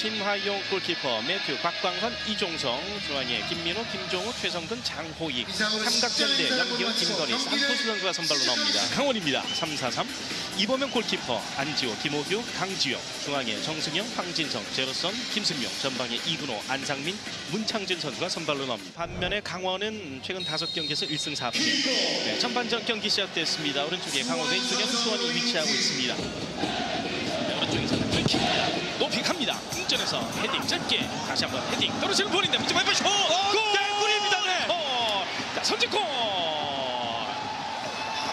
심하용 골키퍼 매튜 곽광선 이종성 중앙에 김민호 김종우 최성근 장호익. 삼각전대 염기훈 김건희 산토스 선수가 선발로 나옵니다. 강원입니다. 3-4-3 이범현 골키퍼 안지호 김호규 강지영. 중앙에 정승영 황진성 제로선 김승명 전방에 이근호 안상민 문창진 선수가 선발로 나옵니다. 반면에 강원은 최근 다섯 경기에서 1승 4패 네, 전반전 경기 시작됐습니다. 오른쪽에 강원 왼쪽에 수원이 위치하고 있습니다 네, 오른쪽에서는 끊깁니다. 높이 갑니다. 공전에서 헤딩 짧게 다시 한번 헤딩 떨어지는 볼인데 문제 밟아 슛! 골입니다. 네. 어, 자 선제골. 아,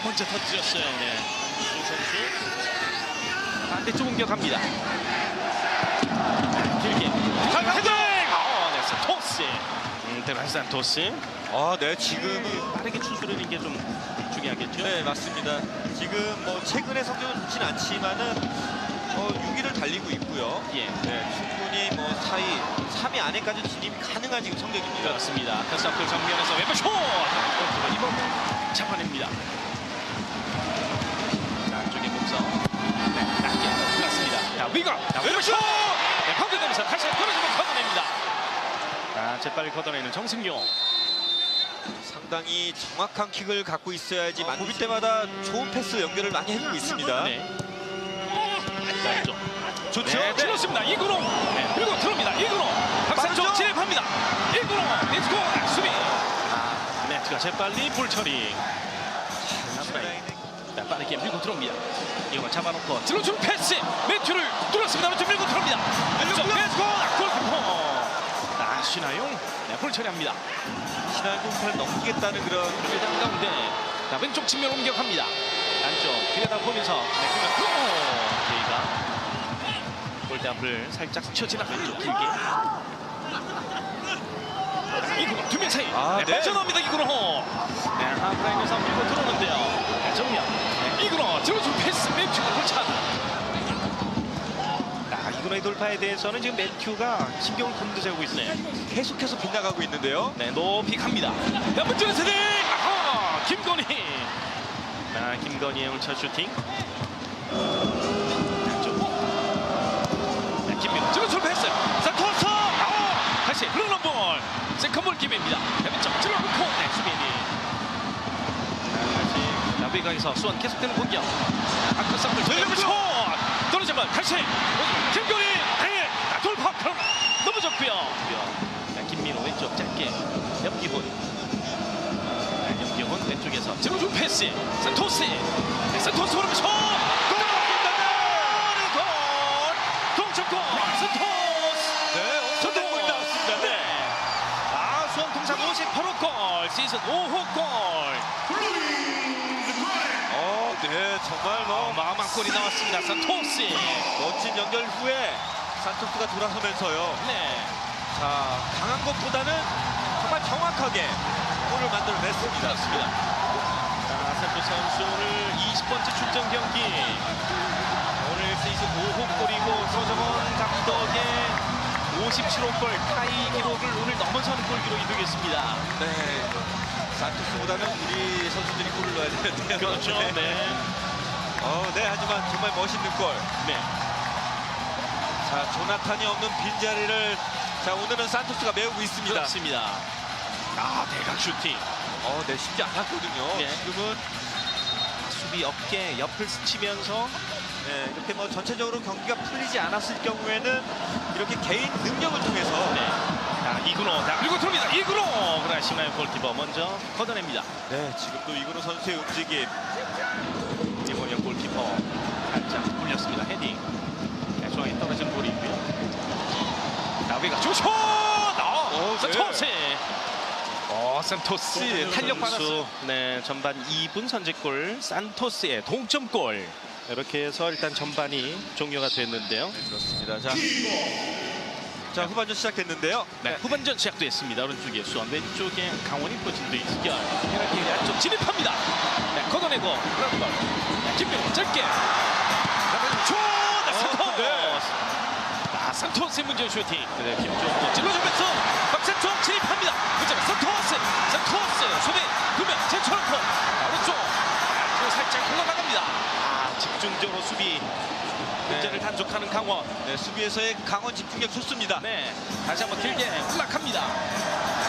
먼저 터뜨렸어요. 네. 수 선수 반대쪽 공격합니다. 길게 헤딩. 어, 네, 산토스. 음, 데란 산토스. 아, 네, 지금은 빠르게 추스르는 게 좀 중요하겠죠. 네, 맞습니다. 지금 뭐 최근에 성적은 좋진 않지만은 어, 6위를 달리고 있고요. 예. 네, 충분히 뭐 4위, 3위 안에까지 진입이 가능한 지금 성적입니다. 그렇습니다. 패스업글 정면에서 왼발 슛! 이번 잡아냅니다. 자, 안쪽에 몸서 네, 낮게 흘렀습니다. 자! 자, 왼발 슛! 네, 파괴되면서 다시 떨어지면 걷어냅니다. 자, 재빨리 걷어내는 정승용. 상당히 정확한 킥을 갖고 있어야지 만들 때마다 좋은 패스 연결을 많이 해주고 있습니다. 네. 자, 왼쪽. 좋죠? 네, 찔렀습니다. 이구로. 네, 그리고 들어옵니다. 박상쪽 빠르죠? 진입합니다. 이구로. 네트고 수비. 아, 네트가 재빨리 볼 처리. 자, 빠르게 밀고 들어옵니다. 이거 잡아놓고 들어주는 패스. 매튜를 뚫었습니다. 매튜 밀고 들어옵니다. 왼쪽 네트고 골키퍼. 아, 신하용. 네, 볼 처리합니다. 신한군 팔 넘기겠다는 그런 회장 가운데. 자, 왼쪽 측면 공격합니다. 안쪽 들여다 보면서 네, 제이가 골대 앞을 살짝 스쳐 지나갔죠. 길게. 이구로 두명 차이. 아, 네, 네. 빠져나옵니다. 이구로. 네, 하프라인에서 밀고 들어오는데요. 네, 정면. 네, 이구로 들어준 패스 매튜가 골차. 아, 이구로의 돌파에 대해서는 지금 매튜가 신경을 곤두세우고 있네요. 계속해서 빗나가고 있는데요. 네, 높이 갑니다. 남문준의 세대! 아하! 김건희! 아, 김건희의 첫 슈팅. 왼쪽. 네, 김민호. 지금 출패했어요. 자, 토스! 아! 다시 흘러는 볼. 세컨볼 김입니다. 왼쪽 찔러놓고, 네. 자, 다시 나비가에서 수원 계속되는 공격. 아크 쌍들 돌려면 슛! 떨어지면 다시 김건희! 네, 아, 돌파! 넘어졌고요. 자, 김민호 왼쪽 짧게 자, 왼쪽에서 찔러준 패스 산토스 네, 산토스! 골! 동점골! 산토스! 네, 전동 골 나왔습니다. 네. 아, 수원 통산 58호 골, 시즌 5호 골. 어, 네, 정말 뭐 어마어마한 골이 나왔습니다. 산토스. 멋진 연결 후에 산토스가 돌아서면서요. 네. 자, 강한 것보다는 정말 정확하게 골을 만들어냈습니다. 그렇습니다. 자, 산토스 선수 오늘 20번째 출전 경기. 오늘 시즌 5호 골이고 서정원 감독의 57호 골 타이 기록을 오늘 넘어서는 골 기록이 되겠습니다. 네. 산토스보다는 우리 선수들이 골을 넣어야 되는데요. 그렇죠. 네. 네. 어, 네, 하지만 정말 멋있는 골. 네. 자, 조나탄이 없는 빈자리를 자, 오늘은 산토스가 메우고 있습니다. 그렇습니다. 아, 대각 슈팅. 어, 네, 쉽지 않았거든요. 네. 지금은 수비 어깨 옆을 스치면서 네, 이렇게 뭐 전체적으로 경기가 풀리지 않았을 경우에는 이렇게 개인 능력을 통해서 네. 자, 이근호. 자, 그리고 들어옵니다. 이근호. 심하영 골키퍼 먼저 걷어냅니다. 네, 지금 또 이근호 선수의 움직임 이번엔 골키퍼 살짝 올렸습니다. 헤딩. 네, 중앙에 떨어진 볼이 있고요. 나비가 조쇼! 어, 네. 어, 산토스 탄력. 받았어. 네, 전반 2분 선제골 산토스의 동점골. 이렇게 해서 일단 전반이 종료가 됐는데요. 네, 그렇습니다. 자, 자 후반전 시작됐는데요. 네, 후반전 시작됐습니다. 오른쪽에 수원, 왼쪽에 강원이 포진도 있결. 페널티 안쪽 진입합니다. 네, 걷어내고 그런 걸. 네, 김민호 짧게. 아, 산토스의 문제 슈팅. 네, 김종도 찔러주면서 박산총 진입합니다. 문제는 산토스. 산토스. 수비 두명 제쳐놓고 아, 오른쪽. 아, 그리고 살짝 흘러나갑니다. 아, 집중적으로 수비 문제를 단속하는 있는 강원. 네, 수비에서의 강원 집중력 좋습니다. 네, 다시 한번 길게 올라갑니다.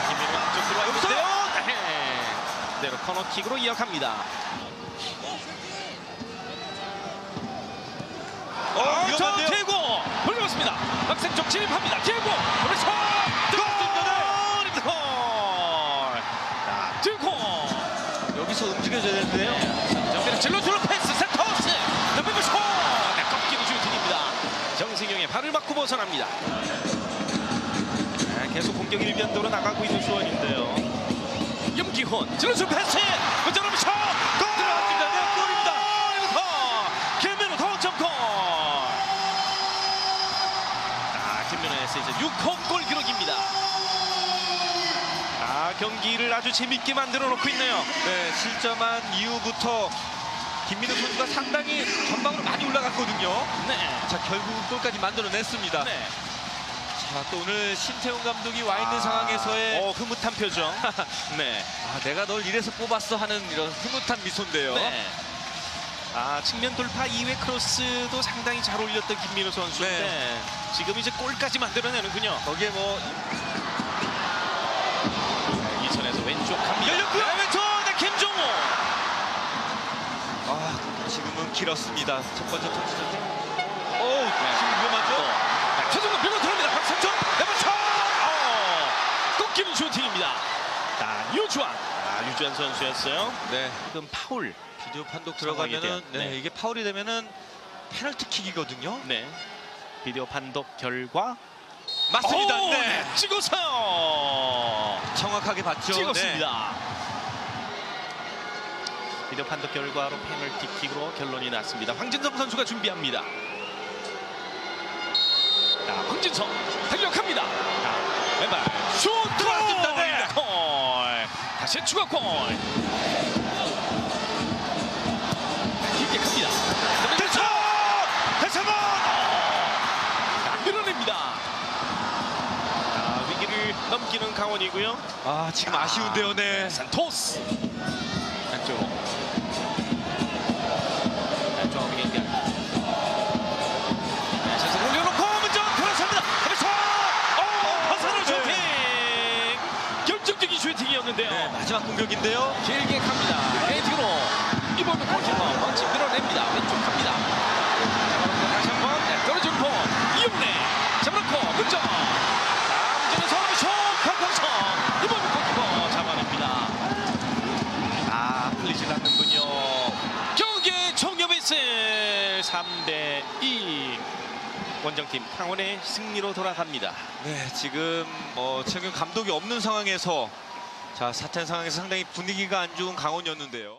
김민우 안쪽 들어와 있는데요. 네, 그대로 코너킥으로 이어갑니다. 어, 아, 저 위험한데요? 대고 돌려봤습니다. 막생 쪽 진입합니다. 골! 자, 들고 여기서 움직여줘야 되는데요. 정면에 찔러 들어 패스 센터스 넘기고 슛! 네, 꺾이고 슈팅입니다. 정승용의 발을 맞고 벗어납니다. 네, 계속 공격 일변도로 나가고 있는 수원인데요. 염기훈 찔러 줄 패스 그쪽으로 슛! 골! 6호 골 기록입니다. 아, 경기를 아주 재밌게 만들어 놓고 있네요. 네, 실점한 이후부터 김민우 선수가 상당히 전방으로 많이 올라갔거든요. 네. 자, 결국 골까지 만들어냈습니다. 네. 자, 또 오늘 신태용 감독이 와 있는 아, 상황에서의 어, 흐뭇한 표정. 네. 아, 내가 널 이래서 뽑았어 하는 이런 흐뭇한 미소인데요. 네. 아, 측면 돌파 이후의 크로스도 상당히 잘 올렸던 김민우 선수인데 네. 지금 이제 골까지 만들어내는군요. 거기에 뭐 이선에서 왼쪽 갑니다. 열렸고요. 네, 왼쪽 네, 김종호. 아, 지금은 길었습니다. 첫 번째 터치전. 오, 네. 지금 위험하죠? 네, 최종근 밀고 들어옵니다. 박상준 레버쳐. 어, 꺾이는 슈팅입니다. 자, 유주환. 아, 유주환 선수였어요. 네. 지금 파울. 비디오 판독 들어가면은 네, 네. 이게 파울이 되면은 페널티킥이거든요. 네. 비디오 판독 결과 맞습니다. 오, 네. 찍어서요. 정확하게 봤죠. 찍었습니다. 비디오 판독 결과로 페널티킥으로 결론이 났습니다. 황진성 선수가 준비합니다. 자, 황진성 달려갑니다. 자, 왼발 슛 들어갔습니다. 네. 골. 다시 추가골. 길게 갑니다. 됐어! 대성공! 자, 밀어냅니다. 자, 위기를 넘기는 강원이고요. 아, 지금 아쉬운데요, 네. 산토스 안쪽으로 연결 네, 어, 슈팅이었는데요 네, 마지막 공격인데요. 길게 않는군요 경기 종료베이스 3대 2 원정팀 강원의 승리로 돌아갑니다 네, 지금 뭐 최근 감독이 없는 상황에서 자, 사탄 상황에서 상당히 분위기가 안 좋은 강원이었는데요.